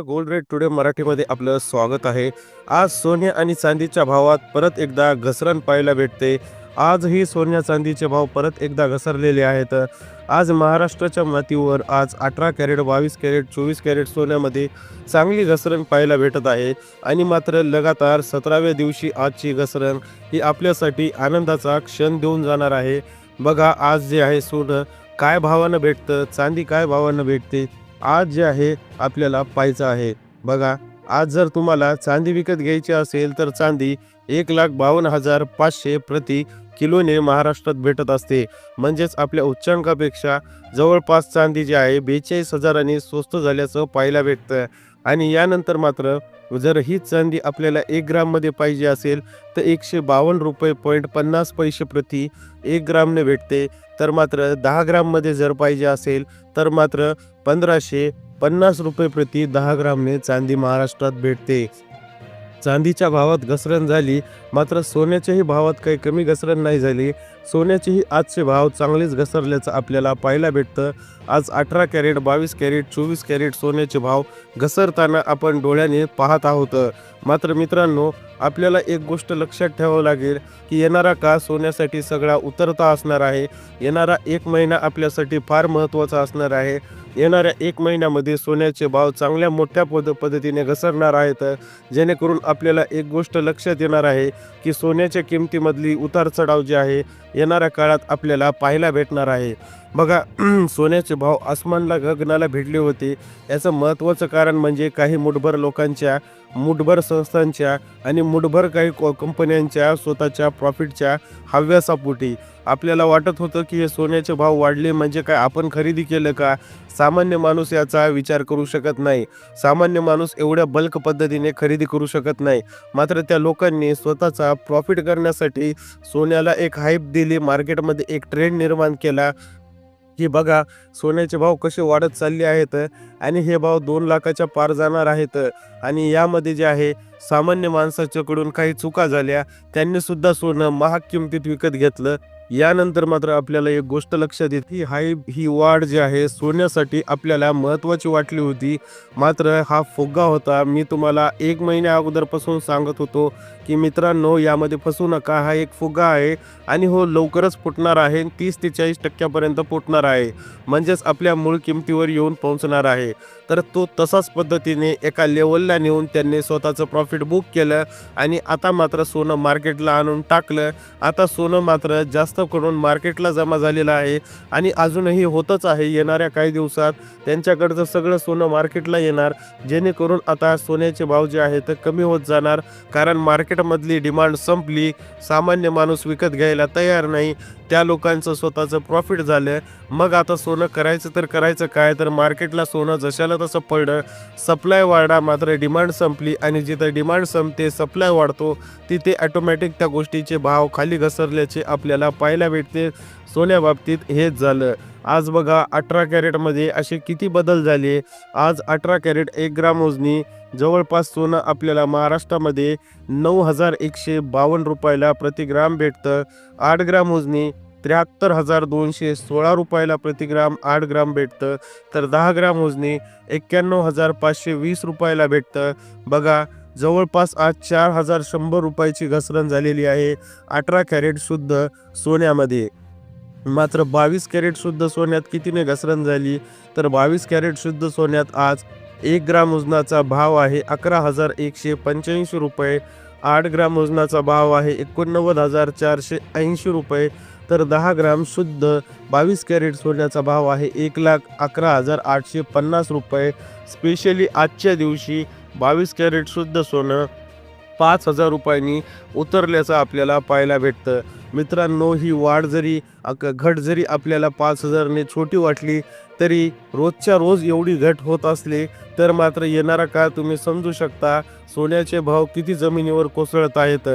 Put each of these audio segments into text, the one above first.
Gold rate today मराठीमध्ये आपलं स्वागत आहे. आज सोने आणि चांदीच्या भावात परत एकदा घसरण पाहायला भेटते. आजही सोन्या चांदीचे भाव परत एकदा घसरलेले आहेत. आज महाराष्ट्राच्या मातीवर आज अठरा कॅरेट बावीस कॅरेट चोवीस कॅरेट सोन्यामध्ये चांगली घसरण पाहायला भेटत आहे. आणि मात्र लगातार सतराव्या दिवशी आजची घसरण ही आपल्यासाठी आनंदाचा क्षण देऊन जाणार आहे. बघा आज जे आहे सोनं काय भावानं भेटतं चांदी काय भावानं भेटते आज जे आहे आपल्याला पाहायचं आहे. बघा आज जर तुम्हाला चांदी विकत घ्यायची असेल तर चांदी एक लाख बावन्न हजार पाचशे प्रति किलोने महाराष्ट्रात भेटत असते. म्हणजेच आपल्या उच्चांकापेक्षा जवळपास चांदी जी आहे बेचाळीस हजारांनी स्वस्त झाल्याचं पाहायला भेटतं. आणि यानंतर मात्र जर ही चांदी आपल्याला एक ग्राममध्ये पाहिजे असेल तर एकशे बावन्न रुपये पॉईंट पन्नास पैसे प्रति एक ग्रामने भेटते. तर मात्र दहा ग्राममध्ये जर पाहिजे असेल तर मात्र पंधराशे पन्नास रुपये प्रति दहा ग्रामने चांदी महाराष्ट्रात भेटते. चांदीच्या भावात घसरण झाली मात्र सोन्याच्याही भावात काही कमी घसरण नाही झाली. सोन्याचेही आजचे भाव चांगलेच घसरल्याचं आपल्याला पाहायला भेटतं. आज अठरा कॅरेट बावीस कॅरेट चोवीस कॅरेट सोन्याचे भाव घसरताना आपण डोळ्याने पाहत आहोत. मात्र मित्रांनो आपल्याला एक गोष्ट लक्षात ठेवावं लागेल की येणारा काळ सोन्यासाठी सगळा उतरता असणार आहे. येणारा एक महिना आपल्यासाठी फार महत्त्वाचा असणार आहे. येणाऱ्या एक महिन्यामध्ये सोन्याचे भाव चांगल्या मोठ्या पद पद्धतीने घसरणार आहेत जेणेकरून आपल्याला एक गोष्ट लक्षात येणार आहे की सोन्याच्या किमतीमधली उतार चढाव जे आहे येणाऱ्या काळात आपल्याला पाहायला भेटणार आहे. बघा सोन्याचे भाव आसमानला गगनाला भेटले होते. याचं महत्त्वाचं कारण म्हणजे काही मुठभर लोकांच्या मुठभर संस्थांच्या आणि मुठभर काही कंपन्यांच्या स्वतःच्या प्रॉफिटच्या हव्यासापोटी. आपल्याला वाटत होतं की हे सोन्याचे भाव वाढले म्हणजे काय आपण खरेदी केलं का? सामान्य माणूस याचा विचार करू शकत नाही. सामान्य माणूस एवढ्या बल्क पद्धतीने खरेदी करू शकत नाही. मात्र त्या लोकांनी स्वतःचा प्रॉफिट करण्यासाठी सोन्याला एक हाईप दिली. मार्केटमध्ये एक ट्रेंड निर्माण केला. की बघा सोन्याचे भाव कसे वाढत चालले आहेत आणि हे भाव दोन लाखाच्या पार जाणार आहेत. आणि यामध्ये जे आहे सामान्य माणसाच्याकडून काही चुका झाल्या त्यांनी सुद्धा सोनं महाग किमतीत विकत घेतलं. यानंतर मात्र आपल्याला एक गोष्ट लक्षात येते ही हाय ही वाढ जी आहे सोन्यासाठी आपल्याला महत्त्वाची वाटली होती. मात्र हा फुग्गा होता. मी तुम्हाला एक महिन्या अगोदरपासून सांगत होतो की मित्रांनो यामध्ये फसू नका. हा एक फुगा आहे आणि हो लवकरच फुटणार आहे तीस ते चाळीस टक्क्यापर्यंत फुटणार आहे. म्हणजेच आपल्या मूळ किमतीवर येऊन पोहोचणार आहे. तर तो तसाच पद्धतीने एका लेवलला नेऊन त्यांनी स्वतःचं प्रॉफिट बुक केलं आणि आता मात्र सोनं मार्केटला आणून टाकलं. आता सोनं मात्र जास्त करून मार्केटला जमा झालेलं आहे आणि अजूनही होतच आहे. येणाऱ्या काही दिवसात त्यांच्याकडचं सगळं सोनं मार्केटला येणार. जेणेकरून आता सोन्याचे भाव जे आहेत ते कमी होत जाणार. कारण मार्केट मार्केटमधली डिमांड संपली सामान्य माणूस विकत घ्यायला तयार नाही त्या लोकांचं स्वतःचं प्रॉफिट झालं. मग आता सोनं करायचं तर करायचं काय? तर मार्केटला सोनं जशाला तसं पडलं. सप्लाय वाढा मात्र डिमांड संपली आणि जिथं डिमांड संपते सप्लाय वाढतो तिथे ॲटोमॅटिक त्या गोष्टीचे भाव खाली घसरल्याचे आपल्याला पाहायला भेटते. सोन्याबाबतीत हेच झालं. आज बघा अठरा कॅरेटमध्ये असे किती बदल झाले. आज अठरा कॅरेट एक ग्राम मोजणी जवळपास सोनं आपल्याला महाराष्ट्रामध्ये नऊ हजार एकशे बावन्न रुपयाला प्रति ग्राम भेटतं. आठ ग्राम मोजणी त्र्याहत्तर हजार दोनशे सोळा रुपयाला प्रति ग्राम आठ ग्राम भेटतं. तर दहा ग्राम मोजणी एक्क्याण्णव हजार पाचशे वीस रुपयाला भेटतं. बघा जवळपास आज चार हजार शंभर रुपयाची घसरण झालेली आहे. अठरा कॅरेट शुद्ध सोन्यामध्ये. मात्र बावीस कॅरेट शुद्ध सोन्यात कितीने घसरण झाली? तर बावीस कॅरेट शुद्ध सोन्यात आज एक ग्राम वजनाचा भाव आहे अकरा हजार एकशे पंच्याऐंशी रुपये. आठ ग्राम वजनाचा भाव आहे एकोणनव्वद हजार चारशे ऐंशी रुपये. तर दहा ग्राम शुद्ध बावीस कॅरेट सोन्याचा भाव आहे एक लाख अकरा हजार आठशे पन्नास रुपये. स्पेशली आजच्या दिवशी बावीस कॅरेट शुद्ध सोनं पाच हजार रुपयांनी उतरल्याचं आपल्याला पाहायला भेटतं. मित्रांनो ही वाढ जरी अक- घट जरी आपल्याला पाच हजारने छोटी वाटली तरी रोजच्या रोज एवढी घट होत असली तर मात्र येणारा काळ तुम्ही समजू शकता सोन्याचे भाव किती जमिनीवर कोसळत आहेत.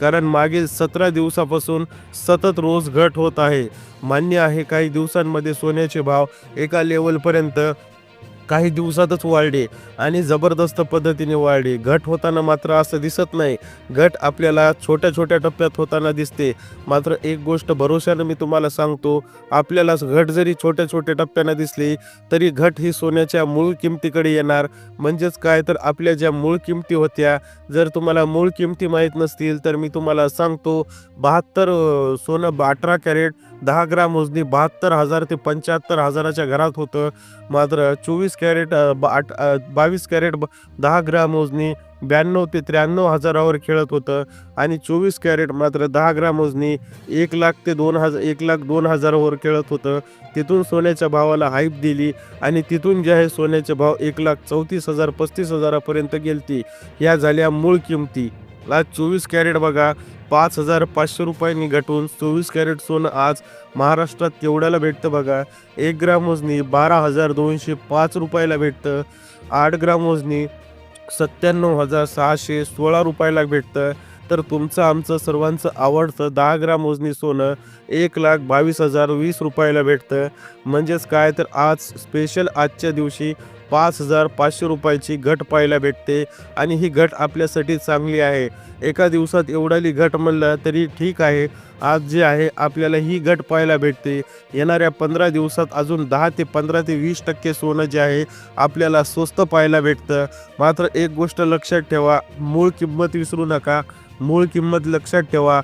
कारण मागील सतरा दिवसापासून सतत रोज घट होत आहे. मान्य आहे काही दिवसांमध्ये सोन्याचे भाव एका लेवलपर्यंत काही दिवसातच वाढली आणि जबरदस्त पद्धतीने वाढली. घट होताना मात्र असं दिसत नाही. घट आपल्याला छोट्या छोट्या टप्प्यात होताना दिसते. मात्र एक गोष्ट भरोशानं मी तुम्हाला सांगतो आपल्याला घट जरी छोट्या छोट्या टप्प्यानं दिसली तरी घट ही सोन्याच्या मूळ किमतीकडे येणार. म्हणजेच काय तर आपल्या ज्या मूळ किमती होत्या जर तुम्हाला मूळ किमती माहीत नसतील तर मी तुम्हाला सांगतो बहात्तर सोनं अठरा कॅरेट दहा ग्राम मोजणी बहात्तर हजार ते पंच्याहत्तर हजाराच्या घरात होतं. मात्र चोवीस कॅरेट आठ बावीस कॅरेट ब- दहा ग्राम मोजणी ब्याण्णव ते त्र्याण्णव हजारावर खेळत होतं आणि चोवीस कॅरेट मात्र दहा ग्राम मोजणी एक लाख ते दोन हजार एक लाख दोन हजारावर खेळत होतं. तिथून सोन्याच्या भावाला हाईप दिली आणि तिथून जे आहे सोन्याचे भाव एक लाख चौतीस हजार पस्तीस हजारापर्यंत गेलती. या झाल्या मूळ किमती. आज चोवीस कॅरेट बघा पाच हजार पाचशे रुपयांनी घटून चोवीस कॅरेट सोनं आज महाराष्ट्रात केवढ्याला भेटतं बघा. एक ग्राम वजनी बारा हजार दोनशे पाच रुपयाला भेटतं. आठ ग्राम वजनी सत्त्याण्णव हजार सहाशे सोळा रुपयाला भेटतं. तर तुमचं आमचं सर्वांचं आवडतं दहा ग्राम मोजणी सोनं एक लाख बावीस हजार वीस रुपयाला भेटतं. म्हणजेच काय? तर आज स्पेशल आजच्या दिवशी पाच हजार पाचशे रुपयाची घट पाहायला भेटते आणि ही घट आपल्यासाठी चांगली आहे. एका दिवसात एवढाली घट म्हणलं तरी ठीक आहे. आज जे आहे आपल्याला ही घट पाहायला भेटते. येणाऱ्या पंधरा दिवसात अजून दहा ते पंधरा ते वीस टक्के सोनं जे आहे आपल्याला स्वस्त पाहायला भेटतं. मात्र एक गोष्ट लक्षात ठेवा मूळ किंमत विसरू नका. मूळ किंमत लक्षात ठेवा.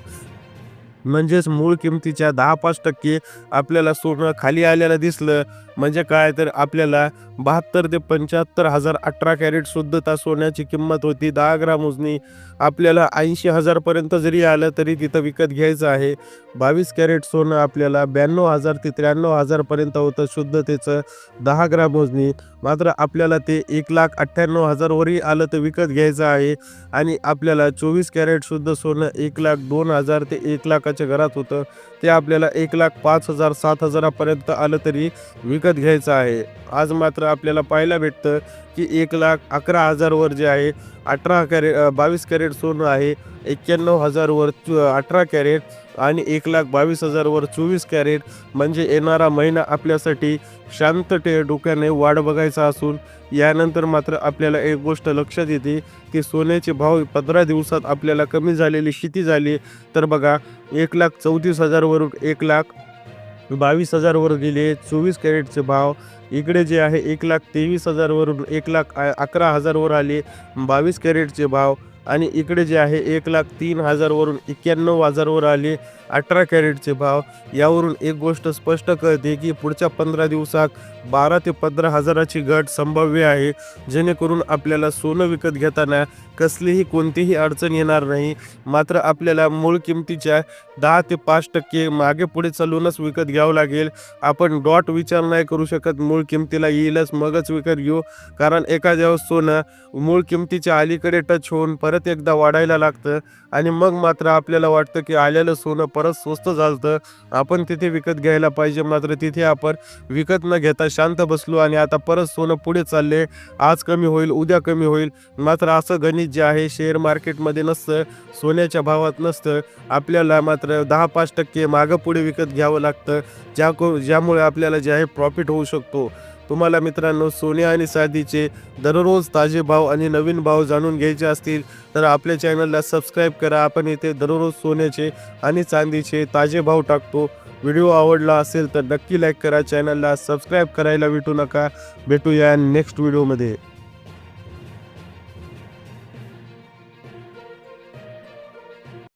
म्हणजेच मूळ किमतीच्या दहा पाच टक्के आपल्याला सोनं खाली आलेलं दिसलं. म्हणजे काय? तर आपल्याला बहात्तर ते पंच्याहत्तर हजार अठरा कॅरेट शुद्धता सोन्याची किंमत होती. दहा ग्राम मोजणी आपल्याला ऐंशी हजारपर्यंत जरी आलं तरी तिथं विकत घ्यायचं आहे. बावीस कॅरेट सोनं आपल्याला ब्याण्णव हजार ते त्र्याण्णव हजारपर्यंत होतं शुद्धतेचं दहा ग्राम मोजणी मात्र आपल्याला ते एक लाख अठ्ठ्याण्णव हजारवरही आलं तर विकत घ्यायचं आहे. आणि आपल्याला चोवीस कॅरेट शुद्ध सोनं एक लाख दोन हजार ते एक लाख लाखाच्या घरात होतं. ते आपल्याला एक लाख पाच हजार सात हजारापर्यंत आलं तरी विकत घ्यायचं आहे. आज मात्र आपल्याला पाहायला भेटतं की एक लाख अकरा हजारवर जे आहे अठरा कॅरेट बावीस कॅरेट सोनं आहे. एक्क्याण्णव हजारवर अठरा कॅरेट आणि एक लाख बावीस हजारवर चोवीस कॅरेट म्हणजे येणारा महिना आपल्यासाठी शांतते डोक्याने वाढ बघायचा असून यानंतर मात्र आपल्याला एक गोष्ट लक्षात येते की सोन्याचे भाव पंधरा दिवसात आपल्याला कमी झालेली स्थिती झाली. तर बघा एक लाख चौतीस हजारवरून एक लाख बावीस हजारवर गेले. चोवीस कॅरेटचे भाव इकडे जे आहे एक लाख तेवीस हजारवरून एक लाख अकरा हजारवर आले. बावीस कॅरेटचे भाव आणि इकडे जे आहे एक लाख तीन हजारवरून एक्क्याण्णव हजारवर आले. अठरा कॅरेटचे भाव. यावरून एक गोष्ट स्पष्ट कळते की पुढच्या पंधरा दिवसात बारा ते पंधरा हजाराची घट संभाव्य आहे. जेणेकरून आपल्याला सोनं विकत घेताना कसलीही कोणतीही अडचण येणार नाही. मात्र आपल्याला मूळ किमतीच्या दहा ते पाच टक्के मागे पुढे चालूनच विकत घ्यावं लागेल. आपण डॉट विचार नाही करू शकत मूळ किमतीला येईलच मगच विकत घेऊ. कारण एखाद्या वेळेस सोनं मूळ किमतीच्या अलीकडे टच होऊन परत एकदा वाढायला लागतं आणि मग मात्र आपल्याला वाटतं की आलेलं सोनं परत स्वस्त झालं आपण तिथे विकत घ्यायला पाहिजे मात्र तिथे आपण विकत न घेता शांत बसलो आणि आता परत सोनं पुढे चालले. आज कमी होईल उद्या कमी होईल. मात्र असं गणित जे आहे शेअर मार्केटमध्ये नसतं सोन्याच्या भावात नसतं. आपल्याला मात्र दहा पाच टक्के मागं पुढे विकत घ्यावं लागतं. ज्या को ज्यामुळे आपल्याला जे आहे प्रॉफिट होऊ शकतो. तुम्हाला मित्रांनो सोने आणि चांदीचे दररोज ताजे भाव आणि नवीन भाव जाणून घ्यायचे असतील तर आपल्या चॅनलला सबस्क्राईब करा. आपण इथे दररोज सोन्याचे आणि चांदीचे ताजे भाव टाकतो. व्हिडिओ आवडला असेल तर नक्की लाईक करा. चॅनलला सबस्क्राईब करायला विटू नका. भेटूया नेक्स्ट व्हिडिओमध्ये.